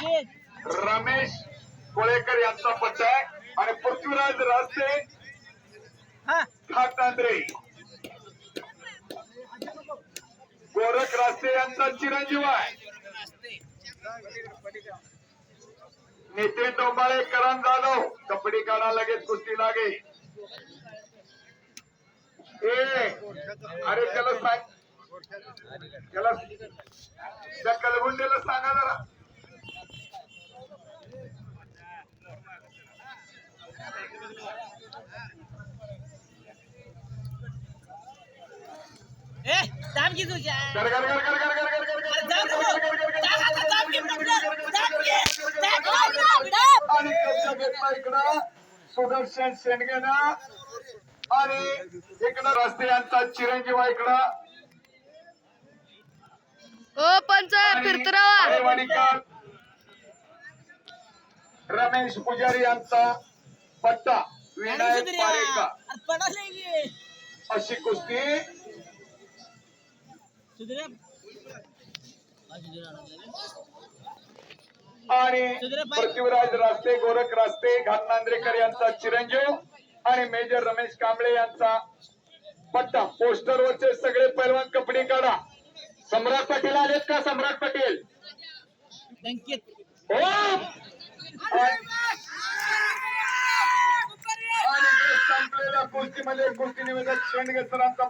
रमेश कोळेकर यांचा पट्टा आहे. आणि पृथ्वीराज रास्ते ठाकरे गोरख रास्ते यांचा चिरंजीव आहे. नितीन डोंबाळे करण जाधव. कबड्डी काढा लगेच कुस्ती लागे. ए अरे त्याला सांग. त्याला त्या कलगुंडेला सांगा जरा. की. जा की. आणि कब्जा घेतला इकडं सुदर्शन शेंडगेनं आणि इकडं रस्ते यांचा चिरंजीव इकडं ओ पंच फिरतरावा रमेश पुजारी यांचा पट्टा विनायक पारेकर अशी कुस्ती आणि पृथ्वीराज रास्ते गोरख रास्ते घाटनांद्रेकर यांचा चिरंजीव आणि मेजर रमेश कांबळे यांचा पट्टा. पोस्टरवरचे सगळे पैलवान कपडे काढा. सम्राट पाटील आलेत का? सम्राट पाटील. हो! आणि आणि संपलेल्या कुस्तीमध्ये कुस्ती निवेदक शेंडगे सरांचा